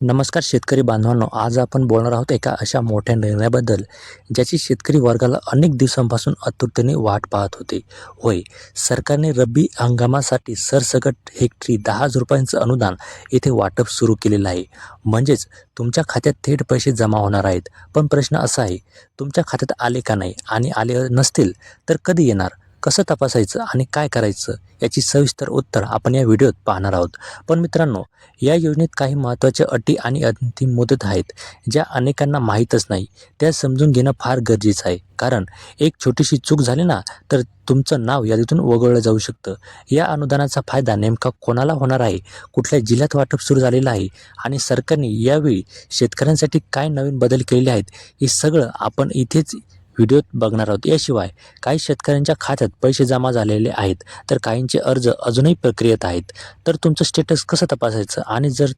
नमस्कार शेतकरी बांधवांनो आज आपण बोलणार आहोत एका अशा मोठ्या निर्णयाबद्दल ज्याची शेतकरी वर्गाला अनेक दिवसांपासून आतुरतेने वाट पाहत होते. होय सरकारने रब्बी हंगामासाठी सरसकट हेक्टरी दहा हजार रुपयांचं अनुदान येथे वाटप सुरू केलेलं आहे. म्हणजेच तुमच्या खात्यात थेट पैसे जमा होणार आहेत. पण प्रश्न असा आहे तुमच्या खात्यात आले का नाही? आणि आले नसतील तर कधी येणार? कसं तपासायचं आणि काय करायचं याची सविस्तर उत्तर आपण या व्हिडिओत पाहणार आहोत. पण मित्रांनो या योजनेत काही महत्त्वाच्या अटी आणि अंतिम मुदत आहेत ज्या अनेकांना माहीतच नाही. त्या समजून घेणं फार गरजेचं आहे. कारण एक छोटीशी चूक झाली ना तर तुमचं नाव यादीतून वगळलं जाऊ शकतं. या अनुदानाचा फायदा नेमका कोणाला होणार आहे? कुठल्या जिल्ह्यात वाटप सुरू झालेलं आहे? आणि सरकारने यावेळी शेतकऱ्यांसाठी काय नवीन बदल केलेले आहेत? हे सगळं आपण इथेच व्हिडिओत बघणार आहोत. याशिवाय काही शेतकऱ्यांच्या खात्यात पैसे जमा झालेले आहेत तर काहींचे अर्ज अजूनही प्रक्रियेत आहेत. तर तुमचं स्टेटस कसं तपासायचं? आणि जर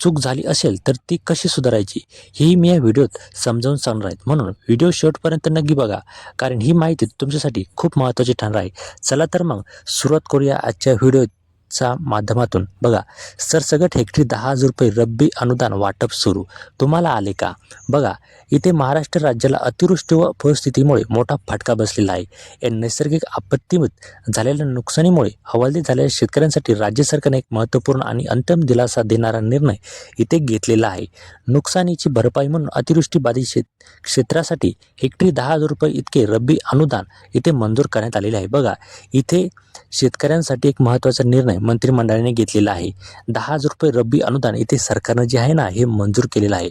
चूक झाली असेल तर ती कशी सुधारायची? ही मी या व्हिडिओत समजावून सांगणार आहेत म्हणून व्हिडिओ शेवटपर्यंत नक्की बघा कारण ही माहिती तुमच्यासाठी खूप महत्त्वाची ठरणार आहे. चला तर मग सुरुवात करूया आजच्या व्हिडिओत. चा माध्यमातून. बघा सरसगट हेक्टरी दहा हजार रुपये रब्बी अनुदान वाटप सुरू. तुम्हाला आले का? बघा इथे महाराष्ट्र राज्याला अतिवृष्टी व परिस्थितीमुळे मोठा फटका बसलेला आहे. या नैसर्गिक आपत्तीमुळे झालेल्या नुकसानीमुळे हवालदिल झालेल्या शेतकऱ्यांसाठी राज्य सरकारने एक महत्त्वपूर्ण आणि अंतिम दिलासा देणारा निर्णय इथे घेतलेला आहे. नुकसानीची भरपाई म्हणून अतिवृष्टी बाधित शेत क्षेत्रासाठी हेक्टरी दहा हजार रुपये इतके रब्बी अनुदान इथे मंजूर करण्यात आलेले आहे. बघा इथे शेतकऱ्यांसाठी एक महत्त्वाचा निर्णय मंत्रिमंडळाने घेतलेला आहे. दहा हजार रुपये रब्बी अनुदान इथे सरकारनं जे आहे ना हे मंजूर केलेलं आहे.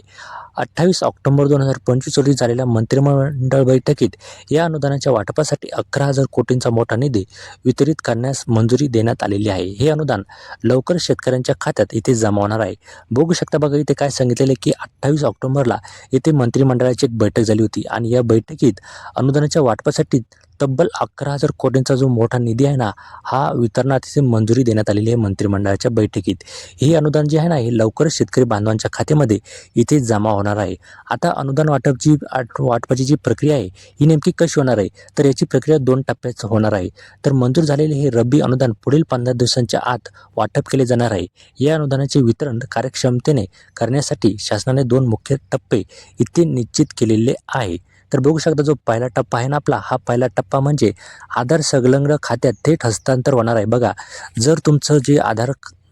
अठ्ठावीस ऑक्टोबर दोन हजार पंचवीस रोजी झालेल्या मंत्रिमंडळ बैठकीत या अनुदानाच्या वाटपासाठी अकरा हजार कोटींचा मोठा निधी वितरित करण्यास मंजुरी देण्यात आलेली आहे. हे अनुदान लवकर शेतकऱ्यांच्या खात्यात इथे जमा होणार आहे. बघू शकता बघा इथे काय सांगितलेलं आहे की अठ्ठावीस ऑक्टोबरला येथे मंत्रिमंडळाची एक बैठक झाली होती आणि या बैठकीत अनुदानाच्या वाटपासाठी तब्बल अकरा हजार कोटींचा जो मोठा निधी आहे ना हा वितरणाची मंजुरी देण्यात आलेली आहे मंत्रिमंडळाच्या बैठकीत. हे अनुदान जे आहे ना हे लवकरच शेतकरी बांधवांच्या खात्यामध्ये इथे जमा होणार होणार आहे. आता अनुदान वाटपची आट- वाटपाची जी प्रक्रिया आहे ही नेमकी कशी होणार आहे? तर याची प्रक्रिया दोन टप्प्यात होणार आहे. तर मंजूर झालेले हे रब्बी अनुदान पुढील पंधरा दिवसांच्या आत वाटप केले जाणार आहे. या अनुदानाचे वितरण कार्यक्षमतेने करण्यासाठी शासनाने दोन मुख्य टप्पे इथे निश्चित केलेले आहे. तर बघू शकता जो पहिला टप्पा आहे ना आपला हा पहिला टप्पा म्हणजे आधार संलग्न खात्यात थेट हस्तांतर होणार आहे. बघा जर तुमचं जे आधार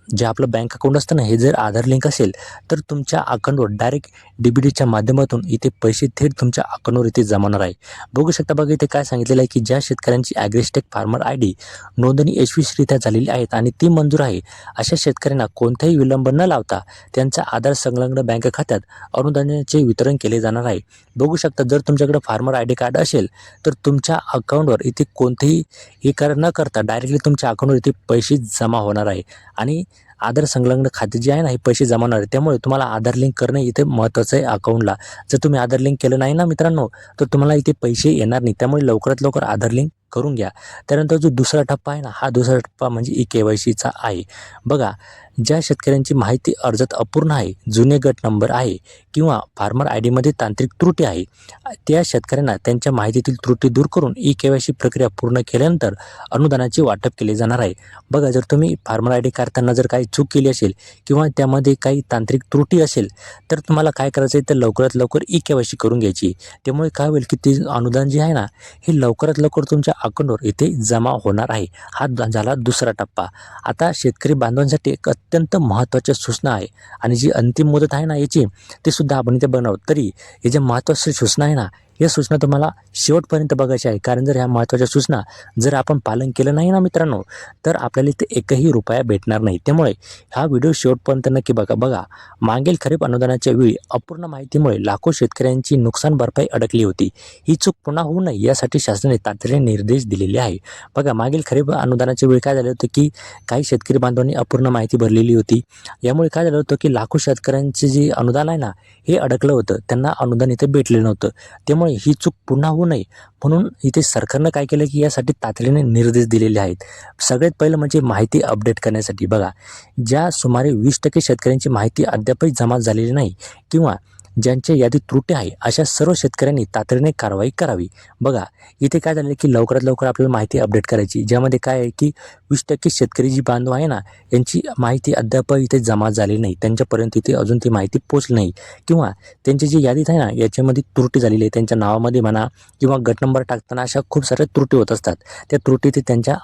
जे आपलं बँक अकाउंट असतं ना हे जर आधार लिंक असेल तर तुमच्या अकाउंटवर डायरेक्ट डी बी डीच्या माध्यमातून इथे पैसे थेट तुमच्या अकाउंटवर इथे जमा होणार आहे. बघू शकता बघा इथे काय सांगितलेलं आहे की ज्या शेतकऱ्यांची ॲग्रिस्टेक फार्मर आय डी नोंदणी यशस्वीरित्या झालेली आहेत आणि ती मंजूर आहे. अशा शेतकऱ्यांना कोणताही विलंब न लावता त्यांचा आधार संलग्न बँक खात्यात अनुदानाचे वितरण केले जाणार आहे. बघू शकता जर तुमच्याकडे फार्मर आय डी कार्ड असेल तर तुमच्या अकाउंटवर इथे कोणतेही हे कर न करता डायरेक्टली तुमच्या अकाउंटवर इथे पैसे जमा होणार आहे. आणि आधार संलग्न खाते जे आहे ना हे पैसे जमावणार आहे. त्यामुळे तुम्हाला आधार लिंक करणं इथे महत्त्वाचं आहे अकाउंटला जर तुम्ही आधार लिंक केलं नाही ना मित्रांनो तर तुम्हाला इथे पैसे येणार नाही. त्यामुळे लवकरात लवकर आधार लिंक करून घ्या. त्यानंतर जो दुसरा टप्पा आहे ना हा दुसरा टप्पा म्हणजे ई के वाय सीचा आहे. बघा ज्या शेतकऱ्यांची माहिती अर्जात अपूर्ण आहे जुने गट नंबर आहे किंवा फार्मर आय डीमध्ये तांत्रिक त्रुटी आहे त्या शेतकऱ्यांना त्यांच्या माहितीतील त्रुटी दूर करून ई के वाय सी प्रक्रिया पूर्ण केल्यानंतर अनुदानाचे वाटप केले जाणार आहे. बघा जर तुम्ही फार्मर आय डी काढताना जर काही चूक केली असेल किंवा त्यामध्ये काही तांत्रिक त्रुटी असेल तर तुम्हाला काय करायचं आहे तर लवकरात लवकर ई के वाय सी करून घ्यायची. त्यामुळे काय होईल की ते अनुदान जे आहे ना हे लवकरात लवकर तुमच्या अकनूर येथे जमा होणार आहे. हा झाला दुसरा टप्पा. आता शेतकरी बांधवांसाठी एक अत्यंत महत्त्वाची सूचना आहे आणि जी अंतिम मुदत आहे ना याची ते सुद्धा आपण इथे बनवत. तरी हे ज्या महत्त्वाची सूचना आहे ना या सूचना तुम्हाला शेवटपर्यंत बघायच्या आहे कारण जर ह्या महत्त्वाच्या सूचना जर आपण पालन केलं नाही ना मित्रांनो तर आपल्याला इथे एकही रुपया भेटणार नाही. त्यामुळे हा व्हिडिओ शेवटपर्यंत नक्की बघा. बघा मागील खरीप अनुदानाच्या वेळी अपूर्ण माहितीमुळे लाखो शेतकऱ्यांची नुकसान भरपाई अडकली होती. ही चूक पुन्हा होऊ नये यासाठी शासनाने तातडीने निर्देश दिलेले आहे. बघा मागील खरीप अनुदानाच्या वेळी काय झालं होतं की काही शेतकरी बांधवांनी अपूर्ण माहिती भरलेली होती. यामुळे काय झालं होतं की लाखो शेतकऱ्यांचे जे अनुदान आहे ना हे अडकलं होतं. त्यांना अनुदान इथे भेटले नव्हतं. त्यामुळे ही चूक पुन्हा होऊ नये. म्हणून इथे सरकारनं काय केलं की यासाठी तातडीने निर्देश दिलेले आहेत. सगळ्यात पहिलं म्हणजे माहिती अपडेट करण्यासाठी. बघा ज्या सुमारे वीस टक्के शेतकऱ्यांची माहिती अद्यापही जमा झालेली नाही किंवा ज्यांच्या यादीत त्रुटी आहे अशा सर्व शेतकऱ्यांनी तातडीने कारवाई करावी. बघा इथे काय झालं की लवकरात लवकर आपल्याला माहिती अपडेट करायची. ज्यामध्ये काय आहे की वीस टक्के शेतकरी जी बांधव आहे ना यांची माहिती अद्याप इथे जमा झाली नाही. त्यांच्यापर्यंत इथे अजून ती माहिती पोचली नाही. किंवा त्यांची जी यादीत आहे ना याच्यामध्ये त्रुटी झालेली आहे. त्यांच्या नावामध्ये म्हणा किंवा गट नंबर टाकताना अशा खूप साऱ्या त्रुटी होत असतात. त्या त्रुटी ते त्यांच्या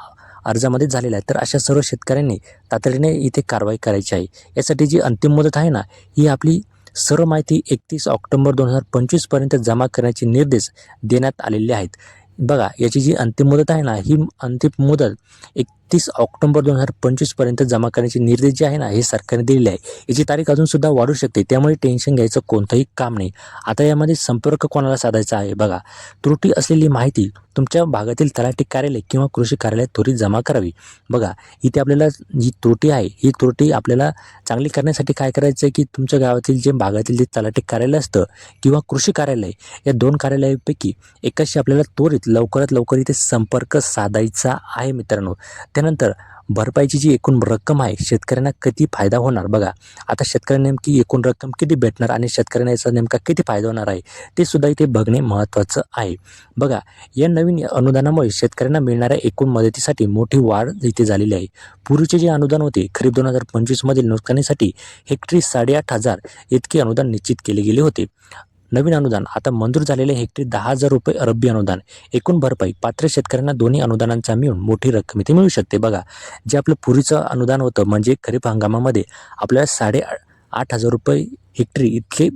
अर्जामध्ये झालेल्या आहे तर अशा सर्व शेतकऱ्यांनी तातडीने इथे कारवाई करायची आहे. यासाठी जी अंतिम मुदत आहे ना ही आपली सर्व माहिती एकतीस ऑक्टोबर दोन हजार पंचवीसपर्यंत जमा करण्याचे निर्देश देण्यात आलेले आहेत. बघा याची जी अंतिम मुदत आहे ना ही अंतिम मुदत एकतीस ऑक्टोबर दोन हजार पंचवीसपर्यंत जमा करण्याचे निर्देश जे आहे ना हे सरकारने दिलेले आहे. याची तारीख अजूनसुद्धा वाढू शकते त्यामुळे टेन्शन घ्यायचं कोणतंही काम नाही. आता यामध्ये संपर्क कोणाला साधायचा आहे? बघा त्रुटी असलेली माहिती तुमच्या भागातील तलाठी कार्यालय किंवा कृषी कार्यालय त्वरित जमा करावी. बघा इथे आपल्याला जी त्रुटी आहे ही त्रुटी आपल्याला चांगली करण्यासाठी काय करायचं आहे की तुमच्या गावातील जे भागातील जे तलाठी कार्यालय असतं किंवा कृषी कार्यालय या दोन कार्यालयापैकी एकाशी आपल्याला त्वरित लवकरात लवकर इथे संपर्क साधायचा आहे मित्रांनो. त्यानंतर भरपाईची जी एकूण रक्कम आहे शेतकऱ्यांना किती फायदा होणार? बघा आता शेतकऱ्यांना नेमकी एकूण रक्कम किती भेटणार आणि शेतकऱ्यांना याचा नेमका किती फायदा होणार आहे ते सुद्धा इथे बघणे महत्त्वाचं आहे. बघा या नवीन अनुदानामुळे शेतकऱ्यांना मिळणाऱ्या एकूण मदतीसाठी मोठी वाढ इथे झालेली आहे. पूर्वीचे जे अनुदान होते खरीप दोन हजार पंचवीसमधील नुकसानीसाठी हेक्टरी साडेआठ हजार इतके अनुदान निश्चित केले गेले होते. नवीन अनुदान. आता मंजूर झालेले हेक्टरी दहा हजार रुपये अरबी अनुदान. एकूण भरपाई पात्र शेतकऱ्यांना दोन्ही अनुदानांचा मिळून मोठी रक्कम इथे मिळू शकते. बघा जे आपलं पूर्वीचं अनुदान होतं म्हणजे खरीप हंगामामध्ये आपल्याला साडे आठ हजार रुपये हेक्टरी इतके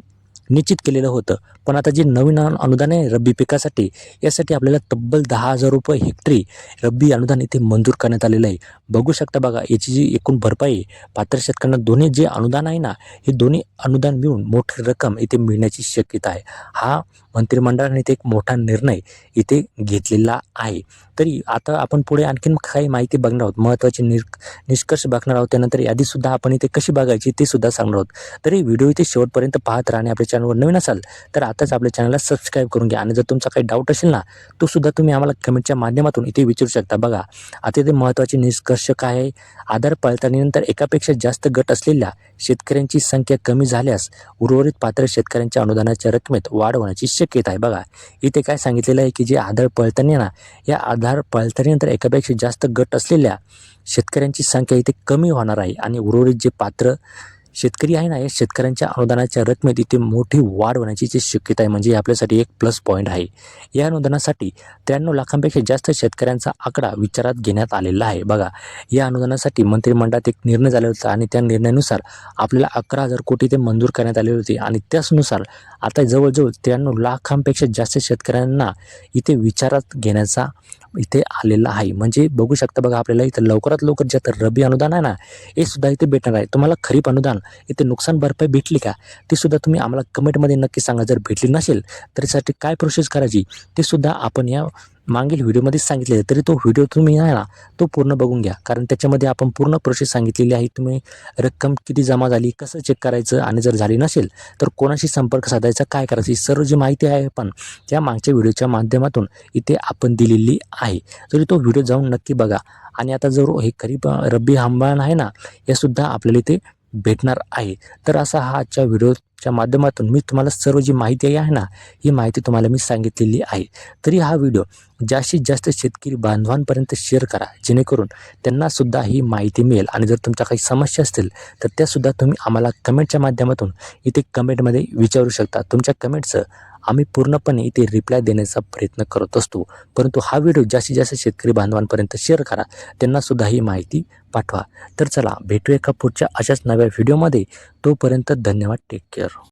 निश्चित केलेलं होतं. पण आता जे नवीन अनुदान आहे रब्बी पिकासाठी यासाठी आपल्याला तब्बल दहा हजार रुपये हेक्टरी रब्बी अनुदान इथे मंजूर करण्यात आलेलं आहे. बघू शकता बघा याची जी एकूण भरपाई आहे, पात्र शेतकऱ्यांना दोन्ही जे अनुदान आहे ना हे दोन्ही अनुदान मिळून मोठी रक्कम इथे मिळण्याची शक्यता आहे. हा मंत्रिमंडळाने ते एक मोठा निर्णय इथे घेतलेला आहे. तरी आता आपण पुढे आणखीन काही माहिती बघणार आहोत. महत्त्वाचे निर निष्कर्ष बघणार आहोत. त्यानंतर यादीसुद्धा आपण इथे कशी बघायची ते सुद्धा सांगणार आहोत. तरी व्हिडिओ इथे शेवटपर्यंत पाहत राहणे आपल्या चॅनलवर नवीन असाल तर आताच आपल्या चॅनलला सबस्क्राईब करून घ्या. आणि जर तुमचा काही डाऊट असेल ना तो सुद्धा तुम्ही आम्हाला कमेंटच्या माध्यमातून इथे विचारू शकता. बघा आता इथे महत्त्वाचे निष्कर्ष काय आहे? आधार पडताळणीनंतर एकापेक्षा जास्त गट असलेल्या शेतकऱ्यांची संख्या कमी झाल्यास उर्वरित पात्र शेतकऱ्यांच्या अनुदानाच्या रकमेत वाढ होण्याची शक्यता आहे. बघा इथे काय सांगितलेलं आहे की जे आधार पडताळणी ना या आधार पळतानीनंतर एकापेक्षा जास्त गट असलेल्या शेतकऱ्यांची संख्या इथे कमी होणार आहे. आणि उर्वरित जे पात्र शेतकरी आहे ना या शेतकऱ्यांच्या अनुदानाच्या रकमेत इथे मोठी वाढ होण्याची जी शक्यता आहे म्हणजे हे आपल्यासाठी एक प्लस पॉईंट आहे. या अनुदानासाठी त्र्याण्णव लाखांपेक्षा जास्त शेतकऱ्यांचा आकडा विचारात घेण्यात आलेला आहे. बघा या अनुदानासाठी मंत्रिमंडळात एक निर्णय झाला होता आणि त्या निर्णयानुसार आपल्याला अकरा हजार कोटी ते मंजूर करण्यात आले होते आणि त्याचनुसार आता जवळजवळ त्र्याण्णव लाखांपेक्षा जास्त शेतकऱ्यांना इथे विचारात घेण्याचा इथे आलेला आहे. म्हणजे बघू शकता बघा आपल्याला इथं लवकरात लवकर जे तर रबी अनुदान आहे ना हे सुद्धा इथे भेटणार आहे. तुम्हाला खरीप अनुदान इथे नुकसान भरपाई भेटली का? ती सुद्धा तुम्ही आम्हाला कमेंटमध्ये नक्की सांगा. जर भेटली नसेल तर त्यासाठी काय प्रोसेस करायची? ते सुद्धा आपण या मागील व्हिडिओमध्ये सांगितले तरी तो व्हिडिओ तुम्ही आहे ना तो पूर्ण बघून घ्या. कारण त्याच्यामध्ये आपण पूर्ण प्रोसेस सांगितलेली आहे. तुम्ही रक्कम किती जमा झाली कसं चेक करायचं आणि जर झाली नसेल तर कोणाशी संपर्क साधायचा काय करायचं ही सर्व जी माहिती आहे पण त्या मागच्या व्हिडिओच्या माध्यमातून इथे आपण दिलेली आहे. तरी तो व्हिडिओ जाऊन नक्की बघा. आणि आता जर हे खरीप रब्बी हंगाम आहे ना हे सुद्धा आपल्याला इथे भेटणार आहे. तर असा हा आजच्या व्हिडिओच्या माध्यमातून मी तुम्हाला सर्व जी माहिती आहे ना ही माहिती तुम्हाला मी सांगितलेली आहे. तरी हा व्हिडिओ जास्तीत जास्त शेतकरी बांधवांपर्यंत शेअर करा. जेणेकरून त्यांनासुद्धा ही माहिती मिळेल. आणि जर तुमच्या काही समस्या असतील तर त्यासुद्धा तुम्ही आम्हाला कमेंटच्या माध्यमातून इथे कमेंटमध्ये विचारू शकता. तुमच्या कमेंटचं आम्ही पूर्णपणे इथे रिप्लाय देण्याचा प्रयत्न करत असतो. परंतु हा व्हिडिओ जास्तीत जास्त शेतकरी बांधवांपर्यंत शेअर करा. त्यांनासुद्धा ही माहिती पाठवा. तर चला भेटूया का पुढच्या अशाच नव्या व्हिडिओमध्ये तोपर्यंत धन्यवाद. Take care